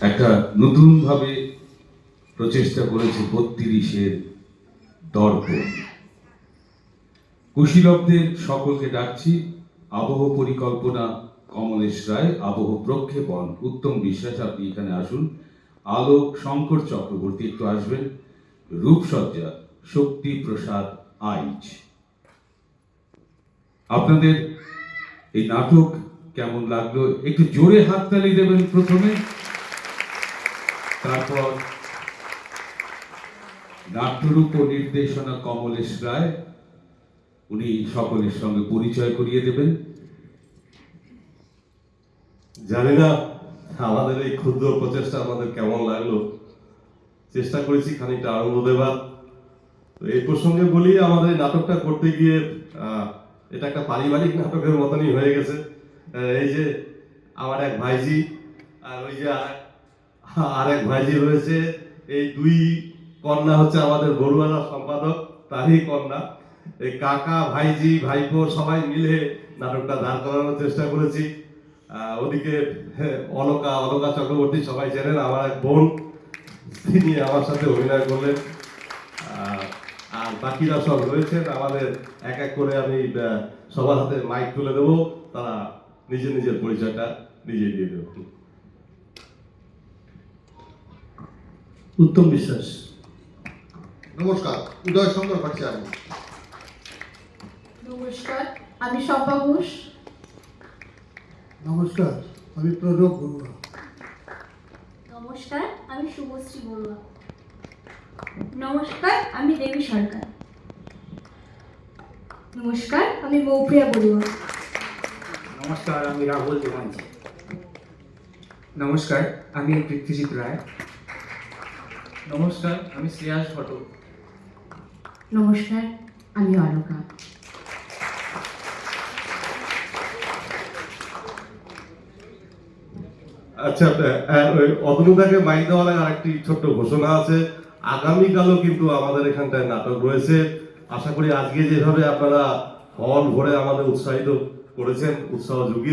একটা নতুনভাবে প্রচেষ্টা করেছে বত্রিশের দর্পণ। কুশীলবদের সকলকে ডাকছি, আবহ পরিকল্পনা, কমলেশ রায়, আবহ প্রক্ষেপণ। উত্তম বিশ্বাস, আপনি এখানে আসুন। আলোক শঙ্কর চক্রবর্তী একটু আসবেন। রূপসজ্জা, শক্তি প্রসাদ, আইচ। আপনাদের এই নাটক কেমন লাগল? একটু জোরে হাততালি দেবেন প্রথমে। তারপর নাট্যরূপ ও নির্দেশনা কমলেশ রায়, উনি সকলের সঙ্গে পরিচয় করিয়ে দেবেন। জানি না, আমাদের এই ক্ষুদ্র প্রচেষ্টা আমাদের কেমন লাগল। চেষ্টা করেছি খানিকটা আনন্দ দেবার। তো এই প্রসঙ্গে বলি, আমাদের নাটকটা করতে গিয়ে এটা একটা পারিবারিক নাটকের মতনই হয়ে গেছে। এই যে আমার এক ভাইজি, আর ওই যে আর- আর ভাইজি রয়েছে। এই দুই কন্যা হচ্ছে আমাদের বড়ুয়ারা সম্পাদক, তারই কন্যা। এই কাকা, ভাইজি, ভাইপো সবাই মিলে নাটকটা দাঁড় করানোর চেষ্টা করেছি। ওদিকে অলকা অলকা চক্রবর্তী সবাই চেনেন, আমার এক বোন, তিনি আমার সাথে অভিনয় করলেন। আর বাকিরা সব রয়েছেন। আমাদের এক এক করে আমি সবার হাতে মাইক তুলে দেবো। তারা নিজের নিজের পরিচয়টা নিজে দিয়ে দেবো। উত্তম বিশ্বাস। নমস্কার উদয় শঙ্কর ভট্টাচার্য। নমস্কার আমি শম্পা ঘোষ। নমস্কার আমি প্রণব বড়ুয়া। নমস্কার আমি শুভশ্রী বড়ুয়া। নমস্কার আমি দেবী সরকার। নমস্কার আমি মৌপ্রিয়া বড়ুয়া। নমস্কার আমি রাহুল দেওয়ানজি নমস্কার আমি পৃথ্বীজিৎ রায়। নমস্কার আমি শ্রেয়াস ঘটক নমস্কার আমি অলকা। আচ্ছা অতনুদাকে মাইক দেওয়ার আরেকটি ছোট্ট ঘোষণা আছে। আগামীকালও কিন্তু আমাদের এখানটায় নাটক রয়েছে। আশা করি আজকে যেভাবে আপনারা হল ভরে আমাদের উৎসাহিত করেছেন উৎসাহ জুগিয়ে